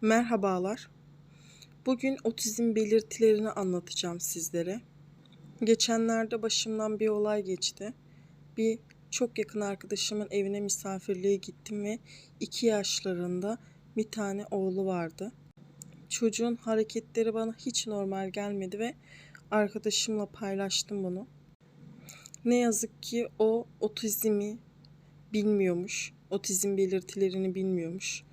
Merhabalar. Bugün otizm belirtilerini anlatacağım sizlere. Geçenlerde başımdan bir olay geçti. Bir çok yakın arkadaşımın evine misafirliğe gittim ve 2 yaşlarında bir tane oğlu vardı. Çocuğun hareketleri bana hiç normal gelmedi ve arkadaşımla paylaştım bunu. Ne yazık ki o otizmi bilmiyormuş. Otizm belirtilerini bilmiyormuş.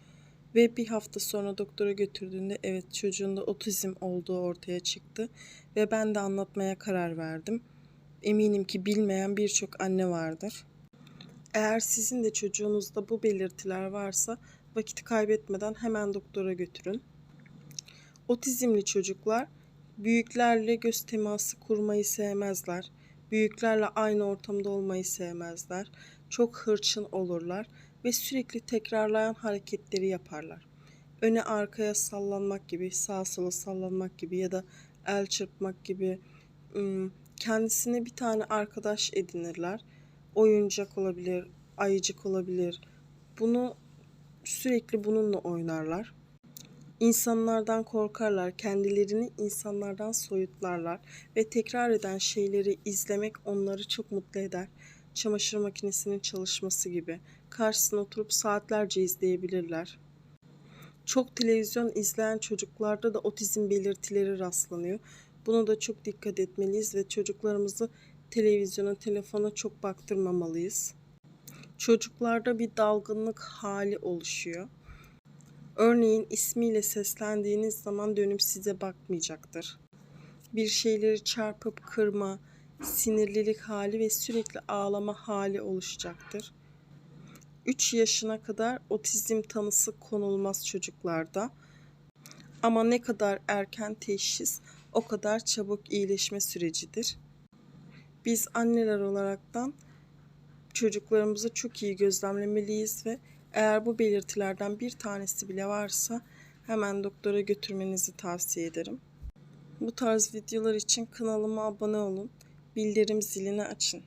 Ve bir hafta sonra doktora götürdüğünde evet çocuğunda otizm olduğu ortaya çıktı. Ve ben de anlatmaya karar verdim. Eminim ki bilmeyen birçok anne vardır. Eğer sizin de çocuğunuzda bu belirtiler varsa vakit kaybetmeden hemen doktora götürün. Otizmli çocuklar büyüklerle göz teması kurmayı sevmezler. Büyüklerle aynı ortamda olmayı sevmezler. Çok hırçın olurlar ve sürekli tekrarlayan hareketleri yaparlar. Öne arkaya sallanmak gibi, sağa sola sallanmak gibi ya da el çırpmak gibi kendisine bir tane arkadaş edinirler. Oyuncak olabilir, ayıcık olabilir. Bunu sürekli bununla oynarlar. İnsanlardan korkarlar, kendilerini insanlardan soyutlarlar ve tekrar eden şeyleri izlemek onları çok mutlu eder. Çamaşır makinesinin çalışması gibi. Karşısına oturup saatlerce izleyebilirler. Çok televizyon izleyen çocuklarda da otizm belirtileri rastlanıyor. Buna da çok dikkat etmeliyiz ve çocuklarımızı televizyona, telefona çok baktırmamalıyız. Çocuklarda bir dalgınlık hali oluşuyor. Örneğin ismiyle seslendiğiniz zaman dönüp size bakmayacaktır. Bir şeyleri çarpıp kırma, sinirlilik hali ve sürekli ağlama hali oluşacaktır. 3 yaşına kadar otizm tanısı konulmaz çocuklarda. Ama ne kadar erken teşhis o kadar çabuk iyileşme sürecidir. Biz anneler olaraktan çocuklarımızı çok iyi gözlemlemeliyiz ve eğer bu belirtilerden bir tanesi bile varsa hemen doktora götürmenizi tavsiye ederim. Bu tarz videolar için kanalıma abone olun, bildirim zilini açın.